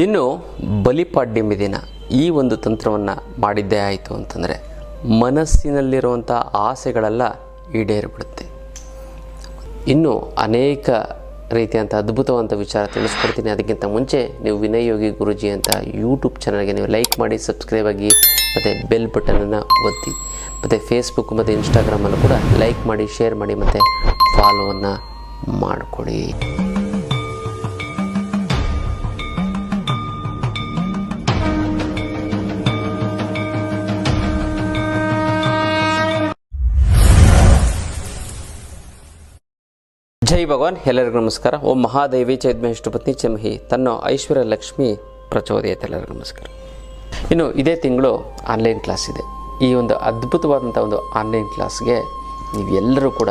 ಇನ್ನು ಬಲಿಪಾಡ್ಯಮಿ ದಿನ ಈ ಒಂದು ತಂತ್ರವನ್ನು ಮಾಡಿದ್ದೇ ಆಯಿತು ಅಂತಂದರೆ ಮನಸ್ಸಿನಲ್ಲಿರುವಂಥ ಆಸೆಗಳೆಲ್ಲ ಈಡೇರಿಬಿಡುತ್ತೆ. ಇನ್ನು ಅನೇಕ ರೀತಿಯಂಥ ಅದ್ಭುತವಂತ ವಿಚಾರ ತಿಳಿಸ್ಕೊಡ್ತೀನಿ. ಅದಕ್ಕಿಂತ ಮುಂಚೆ ನೀವು ವಿನಯ್ ಯೋಗಿ ಗುರುಜಿ ಅಂತ ಯೂಟ್ಯೂಬ್ ಚಾನಲ್ಗೆ ನೀವು ಲೈಕ್ ಮಾಡಿ, ಸಬ್ಸ್ಕ್ರೈಬ್ ಆಗಿ, ಮತ್ತು ಬೆಲ್ ಬಟನನ್ನು ಒತ್ತಿ, ಮತ್ತು ಫೇಸ್ಬುಕ್ ಮತ್ತು ಇನ್ಸ್ಟಾಗ್ರಾಮಲ್ಲೂ ಕೂಡ ಲೈಕ್ ಮಾಡಿ, ಶೇರ್ ಮಾಡಿ, ಮತ್ತು ಫಾಲೋವನ್ನು ಮಾಡಿಕೊಡಿ. ಜೈ ಭಗವಾನ್, ಎಲ್ಲರಿಗೂ ನಮಸ್ಕಾರ. ಓಂ ಮಹಾದೇವಿ ಚೈದ್ಮೇಷ್ಟು ಪತ್ನಿ ಚಮಹಿ. ತನ್ನ ಐಶ್ವರ್ಯ ಲಕ್ಷ್ಮಿ ಪ್ರಚೋದಯತೆ, ಎಲ್ಲರಿಗೂ ನಮಸ್ಕಾರ. ಇನ್ನು ಇದೇ ತಿಂಗಳು ಆನ್ಲೈನ್ ಕ್ಲಾಸ್ ಇದೆ. ಈ ಒಂದು ಅದ್ಭುತವಾದಂಥ ಒಂದು ಆನ್ಲೈನ್ ಕ್ಲಾಸ್ಗೆ ನೀವು ಎಲ್ಲರೂ ಕೂಡ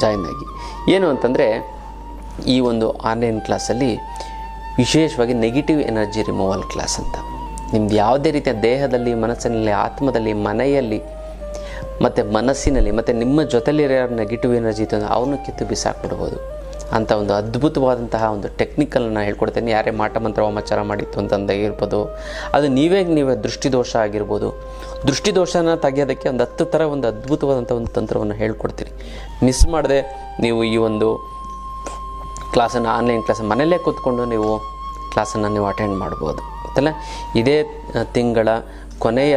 ಜಾಯಿನ್ ಆಗಿ. ಏನು ಅಂತಂದರೆ, ಈ ಒಂದು ಆನ್ಲೈನ್ ಕ್ಲಾಸಲ್ಲಿ ವಿಶೇಷವಾಗಿ ನೆಗೆಟಿವ್ ಎನರ್ಜಿ ರಿಮೂವಲ್ ಕ್ಲಾಸ್ ಅಂತ. ನಿಮ್ದು ಯಾವುದೇ ರೀತಿಯ ದೇಹದಲ್ಲಿ, ಮನಸ್ಸಿನಲ್ಲಿ, ಆತ್ಮದಲ್ಲಿ, ಮನೆಯಲ್ಲಿ ಮತ್ತು ಮನಸ್ಸಿನಲ್ಲಿ, ಮತ್ತು ನಿಮ್ಮ ಜೊತೆಲಿರೋ ನೆಗೆಟಿವ್ ಎನರ್ಜಿ ಇತ್ತು ಅಂದರೆ ಅವನು ಕಿತ್ತು ಬಿಸಾಕ್ಬಿಡ್ಬೋದು. ಅಂತ ಒಂದು ಅದ್ಭುತವಾದಂತಹ ಒಂದು ಟೆಕ್ನಿಕಲ್ನ ಹೇಳ್ಕೊಡ್ತೇನೆ. ಯಾರೇ ಮಾಟ ಮಂತ್ರ ವಾಮಾಚಾರ ಮಾಡಿತ್ತು ಅಂತಂದ ಇರ್ಬೋದು. ಅದು ನೀವೇ ನೀವೇ ದೃಷ್ಟಿದೋಷ ಆಗಿರ್ಬೋದು. ದೃಷ್ಟಿದೋಷನ ತೆಗೆಯೋದಕ್ಕೆ ಒಂದು ಹತ್ತು ಥರ ಒಂದು ಅದ್ಭುತವಾದಂಥ ಒಂದು ತಂತ್ರವನ್ನು ಹೇಳ್ಕೊಡ್ತೀನಿ ಮಿಸ್ ಮಾಡದೆ ನೀವು ಈ ಒಂದು ಕ್ಲಾಸನ್ನು ಆನ್ಲೈನ್ ಕ್ಲಾಸ್ ಮನೆಯಲ್ಲೇ ಕೂತ್ಕೊಂಡು ನೀವು ಕ್ಲಾಸನ್ನು ನೀವು ಅಟೆಂಡ್ ಮಾಡ್ಬೋದು. ಗೊತ್ತಲ್ಲ? ಇದೇ ತಿಂಗಳ ಕೊನೆಯ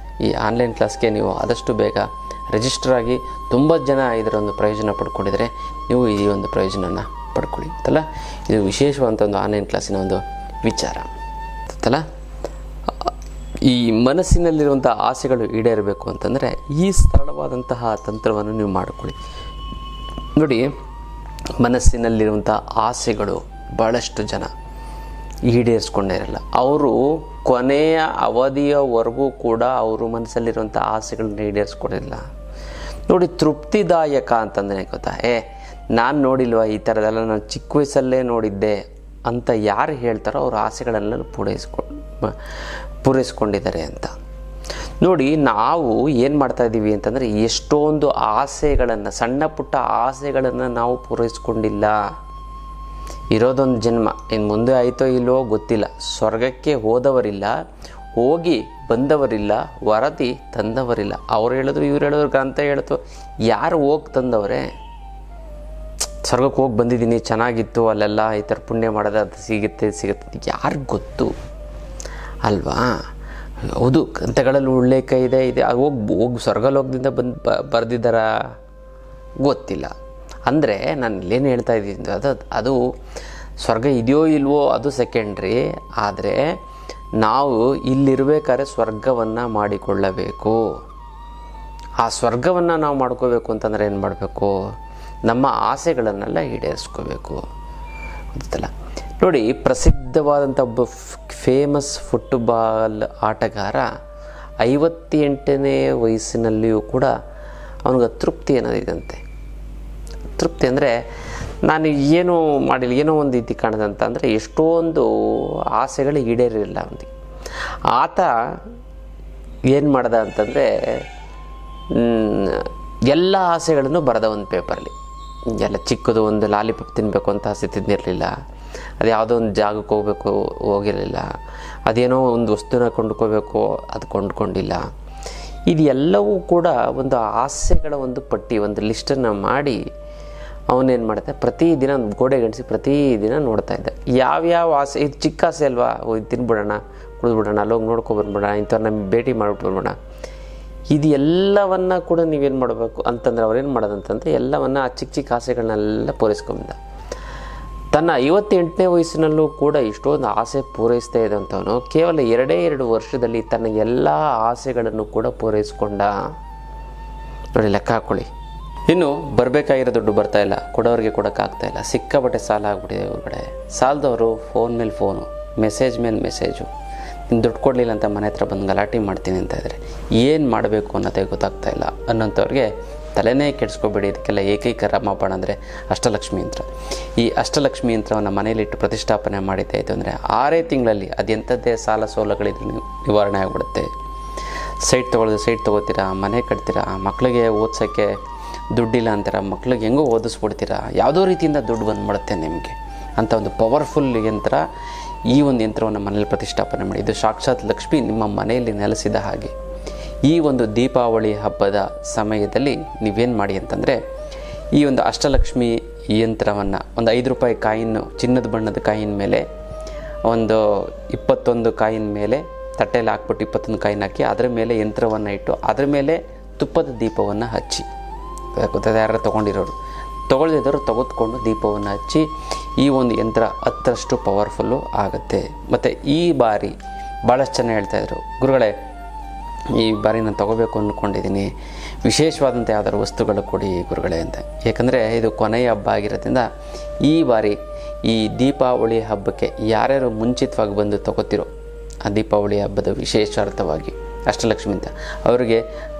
ಈ ಆನ್ಲೈನ್ ಕ್ಲಾಸ್ಗೆ ನೀವು ಆದಷ್ಟು ಬೇಗ ರಿಜಿಸ್ಟರ್ ಆಗಿ ತುಂಬ ಜನ ಇದರ ಒಂದು ಪ್ರಯೋಜನ ಪಡ್ಕೊಂಡಿದ್ರೆ ನೀವು ಈ ಒಂದು ಪ್ರಯೋಜನನ ಪಡ್ಕೊಳ್ಳಿ. ಗೊತ್ತಲ್ಲ ಇದು ವಿಶೇಷವಾದಂಥ ಒಂದು ಆನ್ಲೈನ್ ಕ್ಲಾಸಿನ ಒಂದು ವಿಚಾರ. ಗೊತ್ತಲ್ಲ ಈ ಮನಸ್ಸಿನಲ್ಲಿರುವಂಥ ಆಸೆಗಳು ಈಡೇರಬೇಕು ಅಂತಂದರೆ ಈ ಸರಳವಾದಂತಹ ತಂತ್ರವನ್ನು ನೀವು ಮಾಡಿಕೊಳ್ಳಿ. ನೋಡಿ ಮನಸ್ಸಿನಲ್ಲಿರುವಂಥ ಆಸೆಗಳು ಭಾಳಷ್ಟು ಜನ ಈಡೇರಿಸ್ಕೊಂಡೇ ಇರಲ್ಲ. ಅವರು ಕೊನೆಯ ಅವಧಿಯವರೆಗೂ ಕೂಡ ಅವರು ಮನಸ್ಸಲ್ಲಿರುವಂಥ ಆಸೆಗಳನ್ನ ಈಡೇರಿಸ್ಕೊಂಡಿಲ್ಲ. ನೋಡಿ, ತೃಪ್ತಿದಾಯಕ ಅಂತಂದರೆ ಗೊತ್ತಾ? ಏ, ನಾನು ನೋಡಿಲ್ವ ಈ ಥರದೆಲ್ಲ ನಾನು ಚಿಕ್ಕ ವಯಸ್ಸಲ್ಲೇ ನೋಡಿದ್ದೆ ಅಂತ ಯಾರು ಹೇಳ್ತಾರೋ ಅವ್ರ ಆಸೆಗಳನ್ನೆಲ್ಲ ಪೂರೈಸ್ಕೊಂಡು ಪೂರೈಸ್ಕೊಂಡಿದ್ದಾರೆ ಅಂತ. ನೋಡಿ, ನಾವು ಏನು ಮಾಡ್ತಾ ಇದ್ದೀವಿ ಅಂತಂದರೆ ಎಷ್ಟೊಂದು ಆಸೆಗಳನ್ನು, ಸಣ್ಣ ಪುಟ್ಟ ಆಸೆಗಳನ್ನು ನಾವು ಪೂರೈಸ್ಕೊಂಡಿಲ್ಲ. ಇರೋದೊಂದು ಜನ್ಮ. ಇನ್ನು ಮುಂದೆ ಆಯಿತೋ ಇಲ್ಲವೋ ಗೊತ್ತಿಲ್ಲ. ಸ್ವರ್ಗಕ್ಕೆ ಹೋದವರಿಲ್ಲ, ಹೋಗಿ ಬಂದವರಿಲ್ಲ, ವರದಿ ತಂದವರಿಲ್ಲ. ಅವ್ರು ಹೇಳಿದ್ರು, ಇವ್ರು ಹೇಳಿದ್ರು, ಗ್ರಂಥ ಹೇಳ್ತು ಯಾರು ಹೋಗಿ ತಂದವರೇ? ಸ್ವರ್ಗಕ್ಕೆ ಹೋಗಿ ಬಂದಿದ್ದೀನಿ, ಚೆನ್ನಾಗಿತ್ತು, ಅಲ್ಲೆಲ್ಲ ಈ ಥರ ಪುಣ್ಯ ಮಾಡೋದು ಅದು ಸಿಗುತ್ತೆ ಸಿಗುತ್ತೆ ಯಾರಿಗೆ ಗೊತ್ತು? ಅಲ್ವಾ? ಹೌದು, ಗ್ರಂಥಗಳಲ್ಲಿ ಉಲ್ಲೇಖ ಇದೆ ಇದೆ. ಹೋಗಿ ಹೋಗಿ ಸ್ವರ್ಗಲೋಕದಿಂದ ಬಂದು ಬರೆದಿದ್ದಾರಾ? ಗೊತ್ತಿಲ್ಲ. ಅಂದರೆ ನಾನು ಇಲ್ಲೇನು ಹೇಳ್ತಾ ಇದ್ದೀನಿ ಅದು ಅದು ಸ್ವರ್ಗ ಇದೆಯೋ ಇಲ್ವೋ ಅದು ಸೆಕೆಂಡ್ರಿ ಆದರೆ ನಾವು ಇಲ್ಲಿರ್ಬೇಕಾದ್ರೆ ಸ್ವರ್ಗವನ್ನು ಮಾಡಿಕೊಳ್ಳಬೇಕು. ಆ ಸ್ವರ್ಗವನ್ನು ನಾವು ಮಾಡ್ಕೋಬೇಕು ಅಂತಂದರೆ ಏನು ಮಾಡಬೇಕು? ನಮ್ಮ ಆಸೆಗಳನ್ನೆಲ್ಲ ಈಡೇರಿಸ್ಕೋಬೇಕು. ಗೊತ್ತಲ್ಲ? ನೋಡಿ, ಪ್ರಸಿದ್ಧವಾದಂಥ ಒಬ್ಬ ಫೇಮಸ್ ಫುಟ್ಬಾಲ್ ಆಟಗಾರ ಐವತ್ತೆಂಟನೇ ವಯಸ್ಸಿನಲ್ಲಿಯೂ ಕೂಡ ಅವನಿಗೆ ತೃಪ್ತಿ ಅನ್ನೋದಿದಂತೆ ತೃಪ್ತಿ ಅಂದರೆ ನಾನು ಏನು ಮಾಡಿಲ್ಲ, ಏನೋ ಒಂದು ರೀತಿ ಕಾಣದಂತ ಅಂದರೆ ಎಷ್ಟೊಂದು ಆಸೆಗಳು ಈಡೇರಿಲ್ಲ ಅವನಿಗೆ. ಆತ ಏನು ಮಾಡ್ದ ಅಂತಂದರೆ ಎಲ್ಲ ಆಸೆಗಳನ್ನು ಬರೆದ ಒಂದು ಪೇಪರಲ್ಲಿ ಎಲ್ಲ ಚಿಕ್ಕದು ಒಂದು ಲಾಲಿಪಾಪ್ ತಿನ್ನಬೇಕು ಅಂತ ಆಸೆ ತಿಂದಿರಲಿಲ್ಲ. ಅದು ಯಾವುದೋ ಒಂದು ಜಾಗಕ್ಕೆ ಹೋಗಬೇಕು, ಹೋಗಿರಲಿಲ್ಲ. ಅದೇನೋ ಒಂದು ವಸ್ತುನ ಕೊಂಡ್ಕೋಬೇಕು, ಅದು ಕೊಂಡ್ಕೊಂಡಿಲ್ಲ. ಇದೆಲ್ಲವೂ ಕೂಡ ಒಂದು ಆಸೆಗಳ ಒಂದು ಪಟ್ಟಿ, ಒಂದು ಲಿಸ್ಟನ್ನು ಮಾಡಿ ಅವನೇನು ಮಾಡುತ್ತೆ ಪ್ರತಿದಿನ ಗೋಡೆ ಗಣಿಸಿ ಪ್ರತಿದಿನ ನೋಡ್ತಾ ಇದ್ದೆ. ಯಾವ್ಯಾವ ಆಸೆ ಇದು ಚಿಕ್ಕ ಆಸೆ ಅಲ್ವಾ? ಇದು ತಿನ್ಬಿಡೋಣ, ಕುಡಿದ್ಬಿಡೋಣ ಅಲ್ಲೋಗಿ ನೋಡ್ಕೊಬಂದ್ಬಿಡೋಣ ಇಂಥವ್ರು ನಮ್ಮ ಭೇಟಿ ಮಾಡಿಬಿಟ್ಟು ಬರ್ಬೋಣ ಇದು ಎಲ್ಲವನ್ನು ಕೂಡ ನೀವೇನು ಮಾಡಬೇಕು ಅಂತಂದ್ರೆ ಅವ್ರೇನು ಮಾಡೋದಂತಂದರೆ ಎಲ್ಲವನ್ನ ಆ ಚಿಕ್ಕ ಚಿಕ್ಕ ಆಸೆಗಳನ್ನೆಲ್ಲ ಪೂರೈಸ್ಕೊಂಬಂದ ತನ್ನ ಐವತ್ತೆಂಟನೇ ವಯಸ್ಸಿನಲ್ಲೂ ಕೂಡ ಇಷ್ಟೊಂದು ಆಸೆ ಪೂರೈಸ್ತಾ ಇದ್ದಂಥವನು ಕೇವಲ ಎರಡೇ ಎರಡು ವರ್ಷದಲ್ಲಿ ತನ್ನ ಎಲ್ಲ ಆಸೆಗಳನ್ನು ಕೂಡ ಪೂರೈಸ್ಕೊಂಡ. ನೋಡಿ, ಲೆಕ್ಕ ಹಾಕ್ಕೊಳ್ಳಿ ಇನ್ನು ಬರಬೇಕಾಗಿರೋ ದುಡ್ಡು ಬರ್ತಾ ಇಲ್ಲ, ಕೊಡೋರಿಗೆ ಕೊಡೋಕ್ಕಾಗ್ತಾ ಇಲ್ಲ, ಸಿಕ್ಕಾಪಟ್ಟೆ ಸಾಲ ಆಗ್ಬಿಟ್ಟಿದೆ ಹೊರಗಡೆ ಸಾಲದವರು ಫೋನ್ ಮೇಲೆ ಫೋನು ಮೆಸೇಜ್ ಮೇಲೆ ಮೆಸೇಜು ನೀನು ದುಡ್ಡು ಕೊಡಲಿಲ್ಲ ಅಂತ ಮನೆ ಹತ್ರ ಬಂದು ಗಲಾಟೆ ಮಾಡ್ತೀನಿ ಅಂತ ಇದ್ದಾರೆ ಏನು ಮಾಡಬೇಕು ಅನ್ನೋದೇ ಗೊತ್ತಾಗ್ತಾ ಇಲ್ಲ. ಅನ್ನೋಂಥವ್ರಿಗೆ ತಲೆನೇ ಕೆಡಿಸ್ಕೋಬೇಡಿ, ಇದಕ್ಕೆಲ್ಲ ಏಕೈಕ ರಾಮಬಾಣ ಅಂದರೆ ಅಷ್ಟಲಕ್ಷ್ಮಿ ಯಂತ್ರ. ಈ ಅಷ್ಟಲಕ್ಷ್ಮಿ ಯಂತ್ರವನ್ನು ಮನೆಯಲ್ಲಿಟ್ಟು ಪ್ರತಿಷ್ಠಾಪನೆ ಮಾಡಿದ್ದೆ ಇದು ಅಂದರೆ ಆರೇ ತಿಂಗಳಲ್ಲಿ ಅದೆಂಥದ್ದೇ ಸಾಲ ಸೋಲಗಳಿದ್ರು ನೀವು, ನಿವಾರಣೆ ಆಗಿಬಿಡುತ್ತೆ. ಸೈಟ್ ತೊಗೊಳ್ಳೋದು ಸೈಟ್ ತೊಗೋತೀರಾ, ಮನೆ ಕಟ್ತೀರಾ ಮಕ್ಕಳಿಗೆ ಓದ್ಸೋಕ್ಕೆ ದುಡ್ಡಿಲ್ಲ ಅಂತೀರ? ಮಕ್ಳಿಗೆ ಹೆಂಗೋ ಓದಿಸ್ಬಿಡ್ತೀರಾ? ಯಾವುದೋ ರೀತಿಯಿಂದ ದುಡ್ಡು ಬಂದ್ಬಿಡುತ್ತೆ ನಿಮಗೆ. ಅಂತ ಒಂದು ಪವರ್ಫುಲ್ ಯಂತ್ರ ಈ ಒಂದು ಯಂತ್ರವನ್ನು ಮನೇಲಿ ಪ್ರತಿಷ್ಠಾಪನೆ ಮಾಡಿ. ಇದು ಸಾಕ್ಷಾತ್ ಲಕ್ಷ್ಮಿ ನಿಮ್ಮ ಮನೆಯಲ್ಲಿ ನೆಲೆಸಿದ ಹಾಗೆ. ಈ ಒಂದು ದೀಪಾವಳಿ ಹಬ್ಬದ ಸಮಯದಲ್ಲಿ ನೀವೇನು ಮಾಡಿ ಅಂತಂದರೆ, ಈ ಒಂದು ಅಷ್ಟಲಕ್ಷ್ಮಿ ಯಂತ್ರವನ್ನು ಒಂದು ಐದು ರೂಪಾಯಿ ಕಾಯಿನ್ನು ಚಿನ್ನದ ಬಣ್ಣದ ಕಾಯಿನ ಮೇಲೆ, ಒಂದು ಇಪ್ಪತ್ತೊಂದು ಕಾಯಿನ ಮೇಲೆ ತಟ್ಟೆಯಲ್ಲಿ ಹಾಕ್ಬಿಟ್ಟು ಇಪ್ಪತ್ತೊಂದು ಕಾಯಿನ ಹಾಕಿ, ಅದರ ಮೇಲೆ ಯಂತ್ರವನ್ನು ಇಟ್ಟು, ಅದರ ಮೇಲೆ ತುಪ್ಪದ ದೀಪವನ್ನು ಹಚ್ಚಿ. ಯಾರು ತೊಗೊಂಡಿರೋರು. ತೊಗೊಳ್ದಿದ್ದವರು ತೆಗೆದುಕೊಂಡು ದೀಪವನ್ನು ಹಚ್ಚಿ ಈ ಒಂದು ಯಂತ್ರ ಹತ್ತರಷ್ಟು ಪವರ್ಫುಲ್ಲು ಆಗುತ್ತೆ. ಮತ್ತು ಈ ಬಾರಿ ಭಾಳಷ್ಟು ಜನ ಹೇಳ್ತಾಯಿದ್ರು ಗುರುಗಳೇ, ಈ ಬಾರಿ ನಾನು ತೊಗೋಬೇಕು ಅಂದ್ಕೊಂಡಿದ್ದೀನಿ ವಿಶೇಷವಾದಂಥ ಯಾವ್ದಾದ್ರು ವಸ್ತುಗಳು ಕೊಡಿ ಗುರುಗಳೇ ಅಂತ. ಏಕೆಂದರೆ ಇದು ಕೊನೆಯ ಹಬ್ಬ ಆಗಿರೋದ್ರಿಂದ ಈ ಬಾರಿ ಈ ದೀಪಾವಳಿ ಹಬ್ಬಕ್ಕೆ ಯಾರ್ಯಾರು ಮುಂಚಿತವಾಗಿ ಬಂದು ತಗೋತಿರೋ ಆ ದೀಪಾವಳಿ ಹಬ್ಬದ ವಿಶೇಷಾರ್ಥವಾಗಿ ಅಷ್ಟಲಕ್ಷ್ಮಿ ಅಂತ. ಅವರಿಗೆ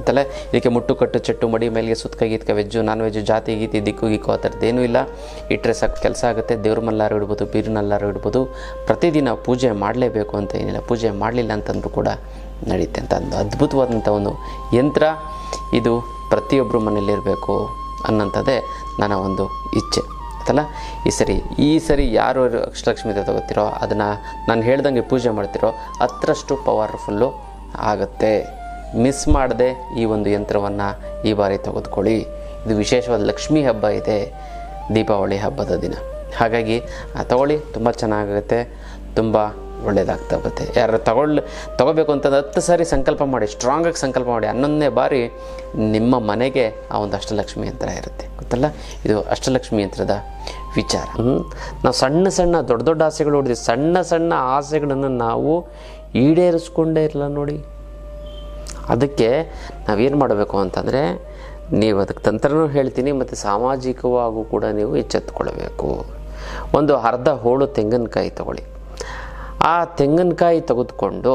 ಗೊತ್ತಲ್ಲ ಇದಕ್ಕೆ ಮುಟ್ಟು ಕಟ್ಟು ಚೆಟ್ಟು, ಮಡಿ ಮೇಲಿಗೆ ಸುತ್ತಕ ಗೀತ್ಕ ವೆಜ್ಜು ನಾನ್ ವೆಜ್ಜು ಜಾತಿ, ಗೀತಿ, ದಿಕ್ಕು, ಗಿಕ್ಕು, ಆ ಥರದ್ದೇನೂ ಇಲ್ಲ. ಇಟ್ಟರೆ ಸಾಕು, ಕೆಲಸ ಆಗುತ್ತೆ, ದೇವ್ರ ಮಲ್ಲಾರು ಇಡ್ಬೋದು ಬೀರಿನಲ್ಲಾರು ಇಡ್ಬೋದು. ಪ್ರತಿದಿನ ಪೂಜೆ ಮಾಡಲೇಬೇಕು ಅಂತ ಏನಿಲ್ಲ, ಪೂಜೆ ಮಾಡಲಿಲ್ಲ ಅಂತಂದ್ರೂ ಕೂಡ ನಡೆಯುತ್ತೆ ಅಂತ ಒಂದು ಅದ್ಭುತವಾದಂಥ ಒಂದು ಯಂತ್ರ. ಇದು ಪ್ರತಿಯೊಬ್ಬರು ಮನೆಯಲ್ಲಿರಬೇಕು ಅನ್ನೋಂಥದ್ದೇ ನನ್ನ ಒಂದು ಇಚ್ಛೆ, ಆಯ್ತಲ್ಲ? ಈ ಸರಿ ಈ ಸರಿ ಯಾರು ಅಕ್ಷಲಕ್ಷ್ಮಿ ತಗೋತಿರೋ, ಅದನ್ನು ನಾನು ಹೇಳ್ದಂಗೆ ಪೂಜೆ ಮಾಡ್ತಿರೋ ಹತ್ತರಷ್ಟು ಪವರ್ಫುಲ್ಲು ಆಗುತ್ತೆ. ಮಿಸ್ ಮಾಡದೆ ಈ ಒಂದು ಯಂತ್ರವನ್ನು ಈ ಬಾರಿ ತೆಗೆದುಕೊಳ್ಳಿ. ಇದು ವಿಶೇಷವಾದ ಲಕ್ಷ್ಮೀ ಹಬ್ಬ ಇದೆ, ದೀಪಾವಳಿ ಹಬ್ಬದ ದಿನ. ಹಾಗಾಗಿ ತಗೊಳ್ಳಿ, ತುಂಬ ಚೆನ್ನಾಗುತ್ತೆ ತುಂಬ ಒಳ್ಳೆಯದಾಗ್ತಾ ಬರುತ್ತೆ ಯಾರು ತಗೊಳ್ಳಿ ತಗೋಬೇಕು ಅಂತಂದ್ರೆ ಹತ್ತು ಸಾರಿ ಸಂಕಲ್ಪ ಮಾಡಿ ಸ್ಟ್ರಾಂಗಾಗಿ ಸಂಕಲ್ಪ ಮಾಡಿ, ಹನ್ನೊಂದನೇ ಬಾರಿ ನಿಮ್ಮ ಮನೆಗೆ ಆ ಒಂದು ಅಷ್ಟಲಕ್ಷ್ಮಿ ಯಂತ್ರ ಇರುತ್ತೆ. ಗೊತ್ತಲ್ಲ? ಇದು ಅಷ್ಟಲಕ್ಷ್ಮಿ ಯಂತ್ರದ ವಿಚಾರ. ನಾವು ಸಣ್ಣ ಸಣ್ಣ, ದೊಡ್ಡ ದೊಡ್ಡ ಆಸೆಗಳು ಹೊಡೆದಿವಿ. ಸಣ್ಣ ಸಣ್ಣ ಆಸೆಗಳನ್ನು ನಾವು ಈಡೇರಿಸ್ಕೊಂಡೇ ಇರಲ್ಲ ನೋಡಿ. ಅದಕ್ಕೆ ನಾವೇನು ಮಾಡಬೇಕು ಅಂತಂದರೆ ನೀವು ಅದಕ್ಕೆ ತಂತ್ರನೂ ಹೇಳ್ತೀನಿ ಮತ್ತು ಸಾಮಾಜಿಕವಾಗೂ ಕೂಡ ನೀವು ಎಚ್ಚೆತ್ತುಕೊಳ್ಬೇಕು ಒಂದು ಅರ್ಧ ಹೋಳು ತೆಂಗಿನಕಾಯಿ ತಗೊಳ್ಳಿ. ಆ ತೆಂಗಿನಕಾಯಿ ತೆಗೆದುಕೊಂಡು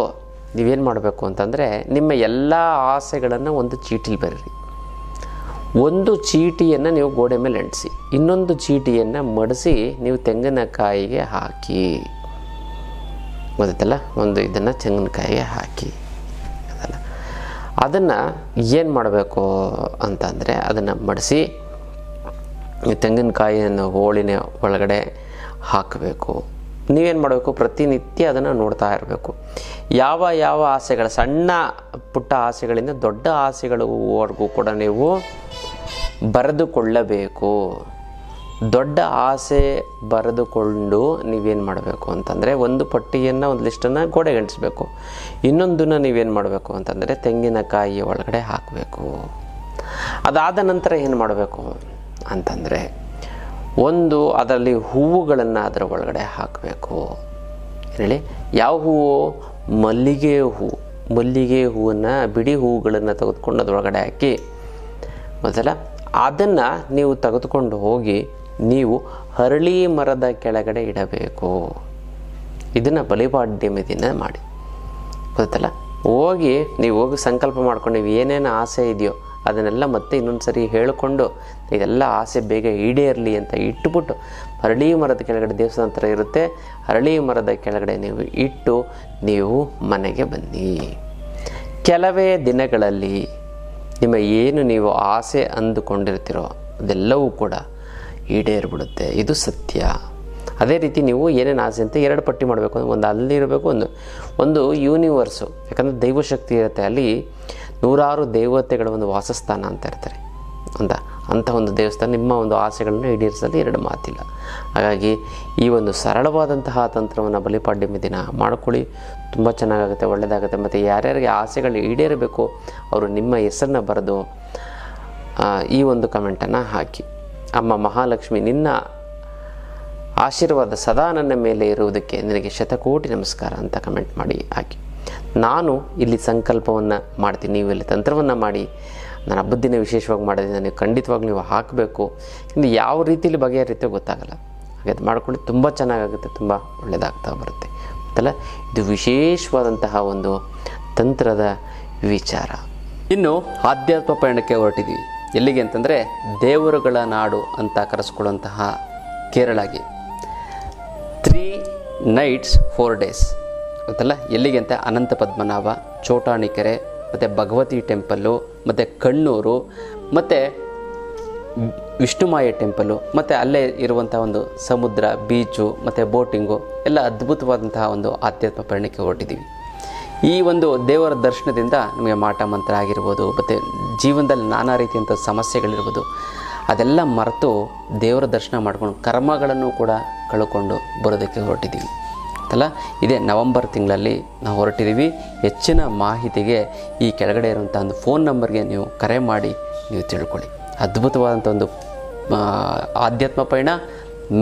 ನೀವೇನು ಮಾಡಬೇಕು ಅಂತಂದರೆ ನಿಮ್ಮ ಎಲ್ಲ ಆಸೆಗಳನ್ನು ಒಂದು ಚೀಟಿಲಿ ಬರೀರಿ. ಒಂದು ಚೀಟಿಯನ್ನು ನೀವು ಗೋಡೆ ಮೇಲೆ ಅಂಟಿಸಿ. ಇನ್ನೊಂದು ಚೀಟಿಯನ್ನು ಮಡಿಸಿ ನೀವು ತೆಂಗಿನಕಾಯಿಗೆ ಹಾಕಿ. ಗೊತ್ತಲ್ಲ ಒಂದು ಇದನ್ನು ತೆಂಗಿನಕಾಯಿಗೆ ಹಾಕಿ. ಅದನ್ನು ಏನು ಮಾಡಬೇಕು ಅಂತಂದರೆ ಅದನ್ನು ಮಡಿಸಿ ತೆಂಗಿನಕಾಯಿಯನ್ನು ಹೋಳಿನ ಒಳಗಡೆ ಹಾಕಬೇಕು. ನೀವೇನು ಮಾಡಬೇಕು? ಪ್ರತಿನಿತ್ಯ ಅದನ್ನು ನೋಡ್ತಾ ಇರಬೇಕು. ಯಾವ ಯಾವ ಆಸೆಗಳ ಸಣ್ಣ ಪುಟ್ಟ ಆಸೆಗಳಿಂದ ದೊಡ್ಡ ಆಸೆಗಳವರೆಗೂ ಕೂಡ ನೀವು ಬರೆದುಕೊಳ್ಳಬೇಕು. ದೊಡ್ಡ ಆಸೆ ಬರೆದುಕೊಂಡು ನೀವೇನು ಮಾಡಬೇಕು ಅಂತಂದರೆ ಒಂದು ಪಟ್ಟಿಯನ್ನು, ಒಂದು ಲಿಸ್ಟನ್ನು ಗೋಡೆಗಂಟಿಸ್ಬೇಕು ಇನ್ನೊಂದನ್ನು ನೀವೇನು ಮಾಡಬೇಕು ಅಂತಂದರೆ ತೆಂಗಿನಕಾಯಿ ಒಳಗಡೆ ಹಾಕಬೇಕು. ಅದಾದ ನಂತರ ಏನು ಮಾಡಬೇಕು ಅಂತಂದರೆ ಒಂದು ಅದರಲ್ಲಿ ಹೂವುಗಳನ್ನು ಅದರ ಒಳಗಡೆ ಹಾಕಬೇಕು. ಹೇಳಿ? ಯಾವ ಹೂವು? ಮಲ್ಲಿಗೆ ಹೂವು ಮಲ್ಲಿಗೆ ಹೂವನ್ನು ಬಿಡಿ ಹೂವುಗಳನ್ನು ತೆಗೆದುಕೊಂಡು ಅದರೊಳಗಡೆ ಹಾಕಿ ಮೊದಲ ಅದನ್ನು ನೀವು ತೆಗೆದುಕೊಂಡು ಹೋಗಿ ನೀವು ಹರಳಿ ಮರದ ಕೆಳಗಡೆ ಇಡಬೇಕು. ಇದನ್ನು ಬಲಿಪಾಡ್ಯಮಿ ದಿನ ಮಾಡಿ. ಗೊತ್ತಲ್ಲ? ಹೋಗಿ ನೀವು ಹೋಗಿ ಸಂಕಲ್ಪ ಮಾಡ್ಕೊಂಡು ನೀವು ಏನೇನು ಆಸೆ ಇದೆಯೋ ಅದನ್ನೆಲ್ಲ ಮತ್ತೆ ಇನ್ನೊಂದು ಸರಿ ಹೇಳಿಕೊಂಡು ಇದೆಲ್ಲ ಆಸೆ ಬೇಗ ಈಡೇರಲಿ ಅಂತ ಇಟ್ಬಿಟ್ಟು ಹರಳಿ ಮರದ ಕೆಳಗಡೆ ದೇವಸ್ಥಾನ ಹತ್ರ ಇರುತ್ತೆ. ಹರಳಿ ಮರದ ಕೆಳಗಡೆ ನೀವು ಇಟ್ಟು ನೀವು ಮನೆಗೆ ಬನ್ನಿ. ಕೆಲವೇ ದಿನಗಳಲ್ಲಿ ನಿಮ್ಮ ಏನು ನೀವು ಆಸೆ ಅಂದುಕೊಂಡಿರ್ತೀರೋ ಅದೆಲ್ಲವೂ ಕೂಡ ಈಡೇರಿಬಿಡುತ್ತೆ. ಇದು ಸತ್ಯ. ಅದೇ ರೀತಿ ನೀವು ಏನೇನು ಆಸೆ ಅಂತ ಎರಡು ಪಟ್ಟಿ ಮಾಡಬೇಕು. ಒಂದು ಅಲ್ಲಿರಬೇಕು, ಒಂದು ಒಂದು ಯೂನಿವರ್ಸು ಯಾಕಂದರೆ ದೈವಶಕ್ತಿ ಇರುತ್ತೆ. ಅಲ್ಲಿ ನೂರಾರು ದೇವತೆಗಳ ಒಂದು ವಾಸಸ್ಥಾನ ಅಂತ ಇರ್ತಾರೆ. ಅಂತ ಅಂಥ ಒಂದು ದೇವಸ್ಥಾನ, ನಿಮ್ಮ ಒಂದು ಆಸೆಗಳನ್ನು ಈಡೇರಿಸಲು ಎರಡು ಮಾತಿಲ್ಲ. ಹಾಗಾಗಿ ಈ ಒಂದು ಸರಳವಾದಂತಹ ತಂತ್ರವನ್ನು ಬಲಿಪಾಡ್ಯಮಿ ದಿನ ಮಾಡ್ಕೊಳ್ಳಿ. ತುಂಬ ಚೆನ್ನಾಗಾಗುತ್ತೆ ಒಳ್ಳೆಯದಾಗುತ್ತೆ ಮತ್ತು ಯಾರ್ಯಾರಿಗೆ ಆಸೆಗಳು ಈಡೇರಬೇಕು, ಅವರು ನಿಮ್ಮ ಹೆಸರನ್ನ ಬರೆದು ಈ ಒಂದು ಕಮೆಂಟನ್ನು ಹಾಕಿ. ಅಮ್ಮ ಮಹಾಲಕ್ಷ್ಮಿ, ನಿನ್ನ ಆಶೀರ್ವಾದ ಸದಾ ನನ್ನ ಮೇಲೆ ಇರುವುದಕ್ಕೆ ನಿನಗೆ ಶತಕೋಟಿ ನಮಸ್ಕಾರ ಅಂತ ಕಮೆಂಟ್ ಮಾಡಿ ಹಾಕಿ. ನಾನು ಇಲ್ಲಿ ಸಂಕಲ್ಪವನ್ನು ಮಾಡ್ತೀನಿ, ನೀವು ಇಲ್ಲಿ ತಂತ್ರವನ್ನು ಮಾಡಿ ನಾನು ಹಬ್ಬದ ದಿನ ವಿಶೇಷವಾಗಿ ಮಾಡಿದ್ದೀನಿ ನೀವು ಖಂಡಿತವಾಗಿ ನೀವು ಹಾಕಬೇಕು. ಇನ್ನು ಯಾವ ರೀತಿಯಲ್ಲಿ ರೀತಿಯೋ ಗೊತ್ತಾಗಲ್ಲ. ಹಾಗೆ ಅದು ಮಾಡ್ಕೊಂಡು ತುಂಬ ಚೆನ್ನಾಗಾಗುತ್ತೆ, ತುಂಬ ಒಳ್ಳೆಯದಾಗ್ತಾ ಬರುತ್ತೆ. ಗೊತ್ತಲ್ಲ ಇದು ವಿಶೇಷವಾದಂತಹ ಒಂದು ತಂತ್ರದ ವಿಚಾರ. ಇನ್ನು ಆಧ್ಯಾತ್ಮ ಪಯಣಕ್ಕೆ ಹೊರಟಿದ್ದೀವಿ. ಎಲ್ಲಿಗೆ ಅಂತಂದರೆ ದೇವರುಗಳ ನಾಡು ಅಂತ ಕರೆಸ್ಕೊಳ್ಳುವಂತಹ ಕೇರಳಗೆ. ತ್ರೀ ನೈಟ್ಸ್ ಫೋರ್ ಡೇಸ್ ಗೊತ್ತಲ್ಲ? ಎಲ್ಲಿಗೆ ಅಂತ? ಅನಂತ ಪದ್ಮನಾಭ, ಚೋಟಾಣಿಕೆರೆ, ಮತ್ತು ಭಗವತಿ ಟೆಂಪಲ್ಲು, ಮತ್ತು ಕಣ್ಣೂರು, ಮತ್ತು ವಿಷ್ಣುಮಾಯ ಟೆಂಪಲ್ಲು, ಮತ್ತು ಅಲ್ಲೇ ಇರುವಂಥ ಒಂದು ಸಮುದ್ರ, ಬೀಚು, ಮತ್ತು ಬೋಟಿಂಗು, ಎಲ್ಲ ಅದ್ಭುತವಾದಂತಹ ಒಂದು ಆಧ್ಯಾತ್ಮ ಪಯಣಕ್ಕೆ ಹೊರಟಿದ್ದೀವಿ. ಈ ಒಂದು ದೇವರ ದರ್ಶನದಿಂದ ನಮಗೆ ಮಾಟ ಮಂತ್ರ ಆಗಿರ್ಬೋದು, ಮತ್ತು ಜೀವನದಲ್ಲಿ ನಾನಾ ರೀತಿಯಂಥ ಸಮಸ್ಯೆಗಳಿರ್ಬೋದು, ಅದೆಲ್ಲ ಮರೆತು ದೇವರ ದರ್ಶನ ಮಾಡ್ಕೊಂಡು ಕರ್ಮಗಳನ್ನು ಕೂಡ ಕಳ್ಕೊಂಡು ಬರೋದಕ್ಕೆ ಹೊರಟಿದ್ದೀವಿ. ಅಲ್ಲ, ಇದೇ ನವಂಬರ್ ತಿಂಗಳಲ್ಲಿ ನಾವು ಹೊರಟಿದ್ದೀವಿ. ಹೆಚ್ಚಿನ ಮಾಹಿತಿಗೆ ಈ ಕೆಳಗಡೆ ಇರುವಂಥ ಒಂದು ಫೋನ್ ನಂಬರ್ಗೆ ನೀವು ಕರೆ ಮಾಡಿ ನೀವು ತಿಳ್ಕೊಳ್ಳಿ. ಅದ್ಭುತವಾದಂಥ ಒಂದು ಆಧ್ಯಾತ್ಮ ಪಯಣ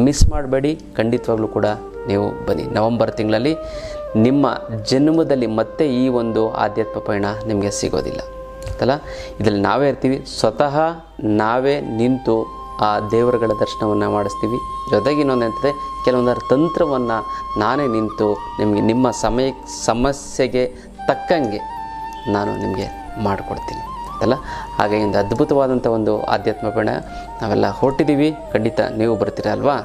ಮಿಸ್ ಮಾಡಬೇಡಿ. ಖಂಡಿತವಾಗ್ಲೂ ಕೂಡ ನೀವು ಬನ್ನಿ ನವಂಬರ್ ತಿಂಗಳಲ್ಲಿ. ನಿಮ್ಮ ಜನ್ಮದಲ್ಲಿ ಮತ್ತೆ ಈ ಒಂದು ಆಧ್ಯಾತ್ಮ ಪಯಣ ನಿಮಗೆ ಸಿಗೋದಿಲ್ಲ. ಅಲ್ಲ ಇದರಲ್ಲಿ ನಾವೇ ಇರ್ತೀವಿ. ಸ್ವತಃ ನಾವೇ ನಿಂತು ಆ ದೇವರುಗಳ ದರ್ಶನವನ್ನು ಮಾಡಿಸ್ತೀವಿ. ಜೊತೆಗೆ ಇನ್ನೊಂದು ಎಂತಂದರೆ ಕೆಲವೊಂದರ ತಂತ್ರವನ್ನು ನಾನೇ ನಿಂತು ನಿಮಗೆ ನಿಮ್ಮ ಸಮಯ, ಸಮಸ್ಯೆಗೆ ತಕ್ಕಂಗೆ ನಾನು ನಿಮಗೆ ಮಾಡಿಕೊಡ್ತೀನಿ. ಅಲ್ಲ ಹಾಗೆ ಒಂದು ಅದ್ಭುತವಾದಂಥ ಒಂದು ಆಧ್ಯಾತ್ಮ ಪಯಣ ನಾವೆಲ್ಲ ಹೊರಟಿದ್ದೀವಿ. ಖಂಡಿತ ನೀವು ಬರ್ತೀರ ಅಲ್ವಾ?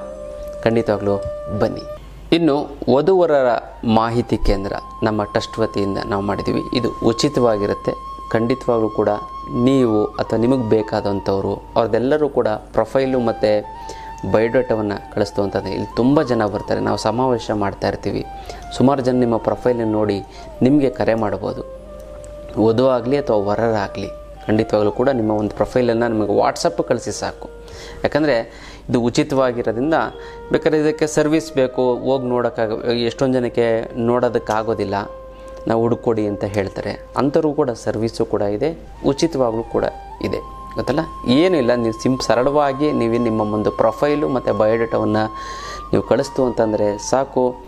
ಖಂಡಿತವಾಗ್ಲೂ ಬನ್ನಿ. ಇನ್ನು ವಧುವರರ ಮಾಹಿತಿ ಕೇಂದ್ರ ನಮ್ಮ ಟ್ರಸ್ಟ್ ವತಿಯಿಂದ ನಾವು ಮಾಡಿದ್ದೀವಿ. ಇದು ಉಚಿತವಾಗಿರುತ್ತೆ. ಖಂಡಿತವಾಗ್ಲೂ ಕೂಡ ನೀವು ಅಥವಾ ನಿಮಗೆ ಬೇಕಾದಂಥವ್ರು, ಅವ್ರದ್ದೆಲ್ಲರೂ ಕೂಡ ಪ್ರೊಫೈಲು ಮತ್ತು ಬಯೋಡಾಟವನ್ನು ಕಳಿಸ್ತುವಂಥದ್ದು. ಇಲ್ಲಿ ತುಂಬ ಜನ ಬರ್ತಾರೆ. ನಾವು ಸಮಾವೇಶ ಮಾಡ್ತಾ ಇರ್ತೀವಿ. ಸುಮಾರು ಜನ ನಿಮ್ಮ ಪ್ರೊಫೈಲನ್ನು ನೋಡಿ ನಿಮಗೆ ಕರೆ ಮಾಡ್ಬೋದು. ವಧು ಆಗಲಿ ಅಥವಾ ವರರಾಗಲಿ ಖಂಡಿತವಾಗಲೂ ಕೂಡ ನಿಮ್ಮ ಒಂದು ಪ್ರೊಫೈಲನ್ನು ನಿಮಗೆ ವಾಟ್ಸಪ್ ಕಳಿಸಿ ಸಾಕು. ಯಾಕಂದರೆ ಇದು ಉಚಿತವಾಗಿರೋದ್ರಿಂದ ಬೇಕಾದ್ರೆ ಇದಕ್ಕೆ ಸರ್ವಿಸ್ ಬೇಕು. ಹೋಗಿ ನೋಡೋಕ್ಕಾಗ, ಎಷ್ಟೊಂದು ಜನಕ್ಕೆ ನೋಡೋದಕ್ಕಾಗೋದಿಲ್ಲ. ನಾವು ಹುಡುಕೊಡಿ ಅಂತ ಹೇಳ್ತಾರೆ. ಅಂಥವ್ರಿಗೂ ಕೂಡ ಸರ್ವಿಸು ಕೂಡ ಇದೆ. ಉಚಿತವಾಗಲೂ ಕೂಡ ಇದೆ. ಗೊತ್ತಲ್ಲ? ಏನಿಲ್ಲ ನೀವು ಸಿಂ, ಸರಳವಾಗಿ ನೀವು ನಿಮ್ಮ ಒಂದು ಪ್ರೊಫೈಲು ಮತ್ತು ಬಯೋಡೇಟಾವನ್ನು ನೀವು ಕಳಿಸ್ತು ಅಂತಂದರೆ ಸಾಕು.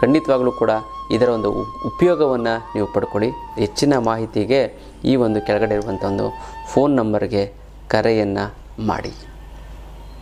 ಖಂಡಿತವಾಗಲೂ ಕೂಡ ಇದರ ಒಂದು ಉಪಯೋಗವನ್ನು ನೀವು ಪಡ್ಕೊಳ್ಳಿ. ಹೆಚ್ಚಿನ ಮಾಹಿತಿಗೆ ಈ ಒಂದು ಕೆಳಗಡೆ ಇರುವಂಥ ಒಂದು ಫೋನ್ ನಂಬರ್ಗೆ ಕರೆಯನ್ನು ಮಾಡಿ.